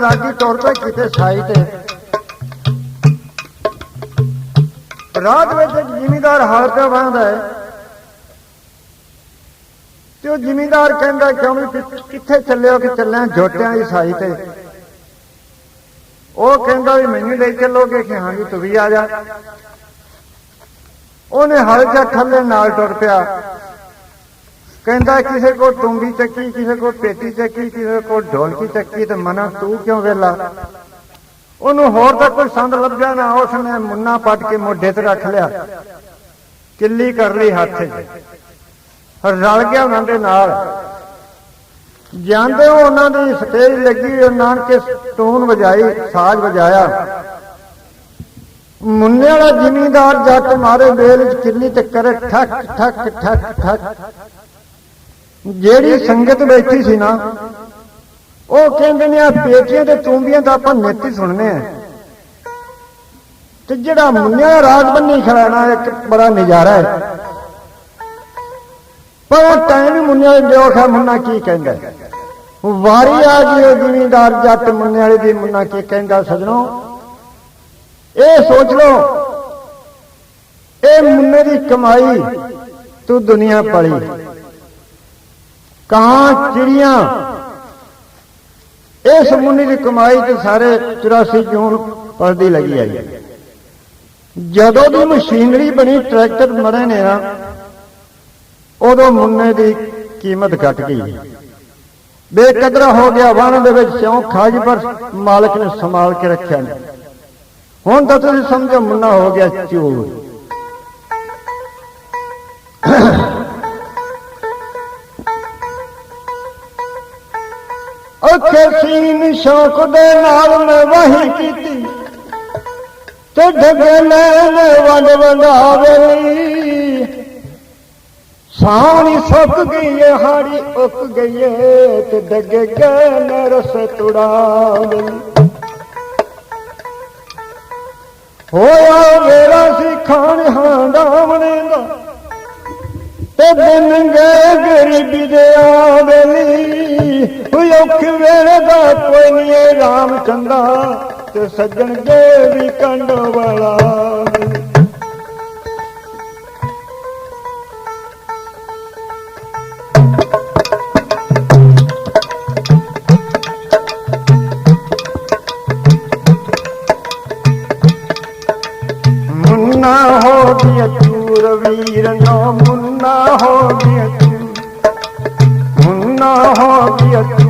ਰਾਗੀ ਤੌਰ ਤੇ ਕਿਤੇ ਸਾਈ ਤੇ। ਰਾਤ ਵਿੱਚ ਇੱਕ ਜ਼ਿਮੀਦਾਰ ਹਲ ਤੇ ਵਾਹੁੰਦਾ ਹੈ। ਤੇ ਉਹ ਜ਼ਿਮੀਦਾਰ ਕਹਿੰਦਾ ਕਿਉਂ ਵੀ ਕਿ- ਕਿੱਥੇ ਚੱਲਿਓ ਕਿ ਚੱਲਿਆ ਜੋਟਿਆਂ ਦੀ ਸਾਈ ਤੇ। ਉਹ ਕਹਿੰਦਾ ਵੀ ਮੈਨੂੰ ਲੈ ਚੱਲੋਗੇ ਕਿ ਹਾਂ ਜੀ ਤੂੰ ਵੀ ਆ ਜਾ। ਉਹਨੇ ਹਲ ਜਾ ਥੱਲੇ ਨਾਲ ਟੁਰ ਪਿਆ। ਕਹਿੰਦਾ ਕਿਸੇ ਕੋ ਟੁੰਬੀ ਚੱਕੀ, ਕਿਸੇ ਕੋ ਪੇਟੀ ਚੱਕੀ, ਕਿਸੇ ਕੋ ਢੋਲਕੀ ਚੱਕੀ ਤੇ ਮਨਾ, ਤੂੰ ਕਿਉਂ ਵੇਲਾ ਉਹਨੂੰ ਹੋਰ ਤਾਂ ਕੋਈ ਸੰਦ ਲੱਭਿਆ ਨਾ, ਉਸਨੇ ਮੁੰਨਾ ਪੱਟ ਕੇ ਮੋਢੇ ਤੇ ਰੱਖ ਲਿਆ। ਕਿੱਲੀ ਕਰ ਲਈ ਹੱਥ 'ਚ। ਰਲ ਗਿਆ ਉਹਨਾਂ ਦੇ ਨਾਲ। ਜਾਂਦੇ ਉਹਨਾਂ ਦੀ ਸਟੇਜ ਲੱਗੀ, ਉਹ ਨਾਨਕੇ ਟੂਨ ਵਜਾਈ, ਸਾਜ਼ ਵਜਾਇਆ। ਮੁੰਨੇ ਵਾਲਾ ਜ਼ਿਮੀਂਦਾਰ ਜੱਟ ਮਾਰੇ ਬੇਲ ਚ ਕਿੱਲੀ ਤੇ ਕਰੇ ਠੱਕ ਠੱਕ ਠੱਕ ਠੱਕ। ਜਿਹੜੀ ਸੰਗਤ ਬੈਠੀ ਸੀ ਨਾ, ਉਹ ਕਹਿੰਦੇ ਨੇ ਆ ਪੇਟੀਆਂ ਤੇ ਤੂੰਬੀਆਂ ਦਾ ਆਪਾਂ ਨਿੱਤ ਹੀ ਸੁਣਨੇ ਆ। ਤੇ ਜਿਹੜਾ ਮੁੰਨਿਆ ਰਾਜ ਬੰਨੀ ਖੜਾਣਾ ਇੱਕ ਬੜਾ ਨਜ਼ਾਰਾ ਹੈ। ਪਰ ਉਹ ਟਾਈਮ ਹੀ ਮੁੰਨਿਆ ਦੇ ਦੇਖਾ ਮੁੰਨਾ ਕੀ ਕਹਿੰਦਾ ਵਾਰੀ ਆ ਗਈ ਉਹ ਜ਼ਿਮੀਂਦਾਰ ਜੱਟ ਮੁੰਨੇ ਵਾਲੇ ਦੀ, ਮੁੰਨਾ ਕੀ ਕਹਿੰਦਾ, ਸਜਣੋ, ਇਹ ਸੋਚ ਲਓ, ਇਹ ਮੁੰਨੇ ਦੀ ਕਮਾਈ ਤੂੰ ਦੁਨੀਆ ਪਲੀ। ਕਾਂ ਚਿੜੀਆਂ। ਇਸ ਮੁੰਨੀ ਦੀ ਕਮਾਈ ਤੇ ਸਾਰੇ 84 ਜੂਨ ਪਰਦੀ ਲੱਗੀ ਆਈ? ਹੈ। ਜਦੋਂ ਦੀ ਮਸ਼ੀਨਰੀ ਬਣੀ, ਟਰੈਕਟਰ ਮਰੇ ਨੇ ਨਾ, ਉਦੋਂ ਮੁੰਨੇ ਦੀ ਕੀਮਤ ਘਟ ਗਈ। ਬੇਕਦਰਾ ਹੋ ਗਿਆ, ਵਣ ਦੇ ਵਿੱਚ ਸਿਉਂ ਖਾਜ ਪਰ ਮਾਲਕ ਨੇ ਸੰਭਾਲ ਕੇ ਰੱਖਿਆ। ਹੁਣ ਤਾਂ ਤੁਸੀਂ ਸਮਝੋ ਮੁੰਨਾ ਹੋ ਗਿਆ ਚੋਰ। ਅੱਖੇ ਸੀਨ ਸ਼ੌਕ ਦੇ ਨਾਲ ਮੈਂ ਵਾਹੀ ਕੀਤੀ। ਤੇ ਢਗੇ ਲੈਣ ਵੰਡ ਵੰਡਾਵੇ ਸਾਣੀ ਸੁੱਕ ਗਈ ਏ, ਹਾੜੀ ਉੱਕ ਗਈ ਏ, ਤੇ ਡੱਗੇ ਗਏ ਰਸ ਤੁੜਾਵੇ ਹੋਇਆ ਮੇਰਾ ਸੀ ਖਾਣ ਹਾਂਡਾਵਣੇ ਦਾ, ਤੇ ਦਿਨ ਗਏ ਗਰੀਬੀ ਦੇ ਆਵੇਲੀ ਹੋਈ ਔਖ ਕੋਈ ਨਹੀਂ ਏ ਰਾਮ ਚੰਦਾ ਤੇ ਸੱਜਣ ਗਏ ਵੀ ਕੰਡ ਵਾਲਾ। ਮੁੰਨਾ ਹੋ ਗਿਆ ਚੂਰ ਵੀਰ ਨੋ ਮੁੰਨਾ ਹੋ ਗਿਆ ਚੂਰ। ਮੁੰਨਾ ਹੋ ਗਿਆ ਚੂਰ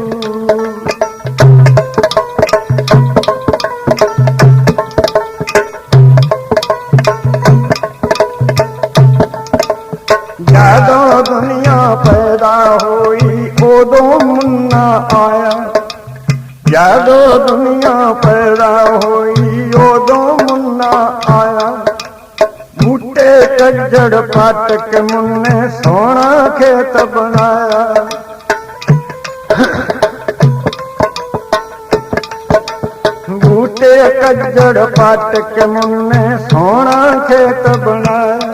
ਆਇਆ ਬੂਟੇ ਕੱਜੜ ਪੱਟ ਕੇ ਮੁੰਨੇ ਸੋਹਣਾ ਖੇਤ ਬਣਾਇਆ। ਬੂਟੇ ਕੱਜੜ ਪੱਟ ਕੇ ਮੁੰਨੇ ਸੋਹਣਾ ਖੇਤ ਬਣਾਇਆ।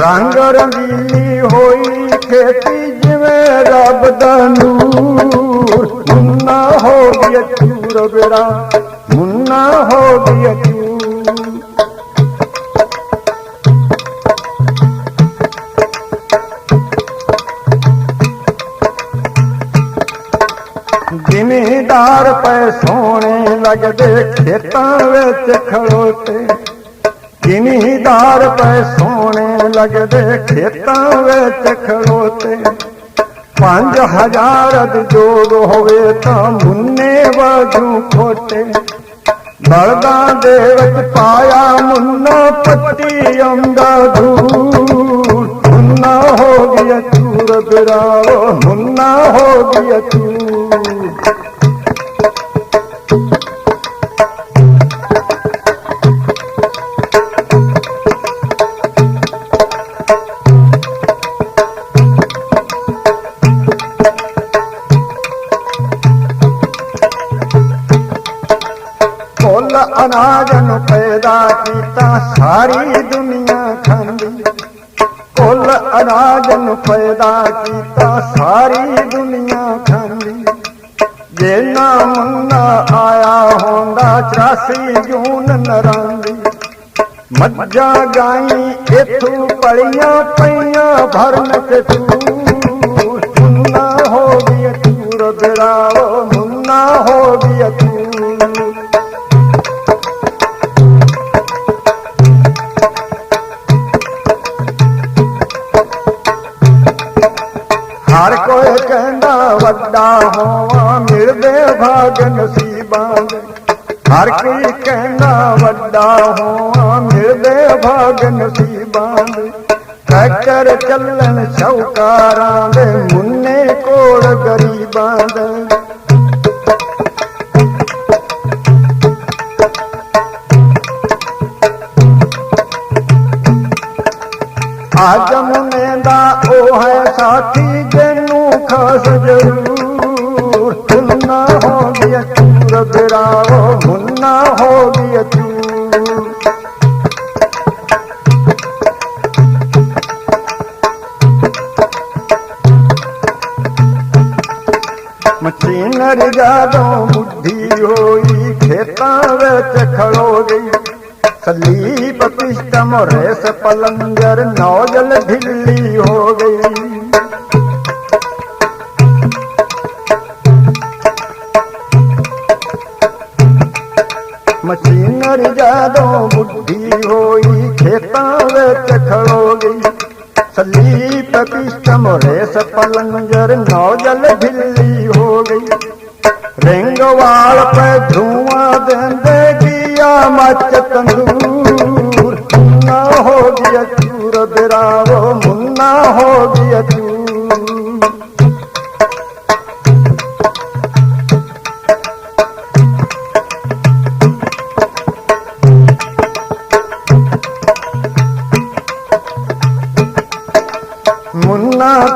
ਰੰਗ ਰੰਗੀਲੀ ਹੋਈ ਖੇਤੀ ਜਿਵੇਂ ਰੱਬ ਦਾ ਨੂਰ। ਮੁੰਨਾ ਹੋ ਗਿਆ ਚੂਰ ਬੇੜਾ ਮੁੰਨਾ ਹੋ ਗਿਆ ਚੂਰ ਜ਼ਿਮੀਦਾਰ ਪੈ ਸੋਹਣੇ ਲੱਗਦੇ ਖੇਤਾਂ ਵਿੱਚ ਖੜੋਤੇ ਜ਼ਿਮੀਦਾਰ ਪੈ ਸੋਹਣੇ ਲੱਗਦੇ ਖੇਤਾਂ ਵਿੱਚ ਖੜੋਤੇ ਪੰਜ ਹਜ਼ਾਰ ਜੋਗ ਹੋਵੇ ਤਾਂ ਮੁੰਨੇ ਵਾਜੂ ਖੋਟੇ। ਬਲਦਾਂ ਦੇ ਵਿੱਚ ਪਾਇਆ ਮੁੰਨਾ ਪੱਟੀ ਆਉਂਦਾ ਧੂੜ ਮੁੰਨਾ ਹੋ ਗਿਆ ਚੂਰ ਬਿਰਾਓ ਮੁੰਨਾ ਹੋ ਗਿਆ ਚੂਰ। ਸਾਰੀ ਦੁਨੀਆ ਖਾਂਦੀ ਕੁੱਲ ਅਨਾਜ ਨੂੰ ਪੈਦਾ ਕੀਤਾ, ਸਾਰੀ ਦੁਨੀਆ ਖਾਂਦੀ ਜੇ ਨਾ ਮੁੰਨਾ ਆਇਆ ਹੁੰਦਾ 84 ਜੂਨ ਨਰਾਂਦੀ ਮੱਝਾਂ ਗਾਈ, ਇਥੋਂ ਪਲੀਆਂ ਪਈਆਂ ਭਰਨ ਤੇ ਤੂੰ। ਮੁੰਨਾ ਹੋ ਗਿਆ ਤੂਰ ਬਿਰਾਓ ਮੁੰਨਾ ਹੋ ਗਿਆ ਵੱਡਾ ਹੋਵਾਂ ਮਿਲਦੇ ਭਾਗ ਨਸੀਬਾਂ ਦੇ ਹਰ ਕੋਈ ਕਹਿੰਦਾ ਵੱਡਾ ਹੋਵਾਂ ਮਿਲਦੇ ਭਾਗ ਨਸੀਬਾਂ ਦੇ ਟਰੈਕਟਰ ਚੱਲਣ ਸ਼ੌਕਾਰਾਂ ਦੇ ਮੁੰਨੇ ਕੋਲ ਗਰੀਬਾਂ ਦੇ ਅੱਜ ਮੁੰਨੇ ਦਾ ਉਹ ਹੈ ਸਾਥੀ ਜਿਹਨੂੰ ਖਾਸ ਜ਼ਰੂਰ ਚੂਰ ਬਿਰਾਓ ਮੁੰਨਾ ਹੋ ਮਸ਼ੀਨਰ ਜਦੋਂ ਬੁੱਢੀ ਹੋਈ, ਖੇਤਾਂ ਵਿੱਚ ਖੜੋ ਗਈ। Slip piston race plunger nozzle ਢਿੱਲੀ ਹੋ ਗਈ। ਮਸ਼ੀਨਰ ਜਦੋਂ ਬੁੱਢੀ ਹੋਈ, ਖੇਤਾਂ ਵਿੱਚ ਖੜੋ ਗਈ। Slip piston race plunger nozzle ਢਿੱਲੀ ਹੋ ਗਈ। ਰਿੰਗ ਵਾਲ ਪੈ ਧੂਆਂ ਦਿੰਦੇ ਗਿਆ ਮੱਚ ਤੰਦੂਰ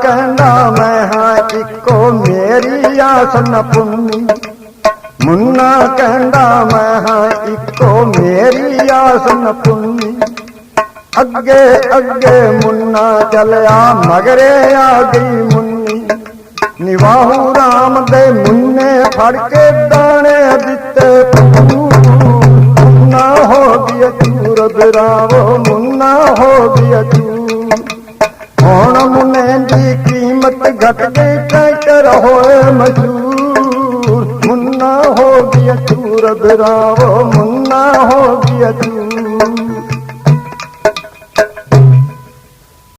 ਕਹਿੰਦਾ ਮੈਂ ਹਾਂ ਇੱਕੋ ਮੇਰੀ ਆਸਨ ਨ ਪੁੰਨੀ ਮੁੰਨਾ ਕਹਿੰਦਾ ਮੈਂ ਹਾਂ ਇੱਕੋ ਮੇਰੀ ਆਸਨ ਨ ਪੁੰਨੀ ਅੱਗੇ ਅੱਗੇ ਮੁੰਨਾ ਚੱਲਿਆ ਮਗਰੇ ਆ ਗਈ ਮੁੰਨੀ ਨਿਵਾਹੂ ਰਾਮ ਦੇ ਮੁੰਨੇ ਫੜ ਕੇ ਦਾਣੇ ਦਿੱਤੇ ਮੁੰਨਾ ਹੋ ਗਿਆ ਚੂਰ ਬਿਰਾਵੋ ਮੁੰਨਾ ਹੋ ਗਿਆ ਚੂਰ ਕੀਮਤ ਘਟ ਗਈ ਹੋਏ ਮਸ਼ਹੂਰ ਮੁੰਨਾ ਹੋ ਗਿਆ ਚੂਰ ਬਿਰਾਵੋ ਮੁੰਨਾ ਹੋ ਗਿਆ ਚੂਰ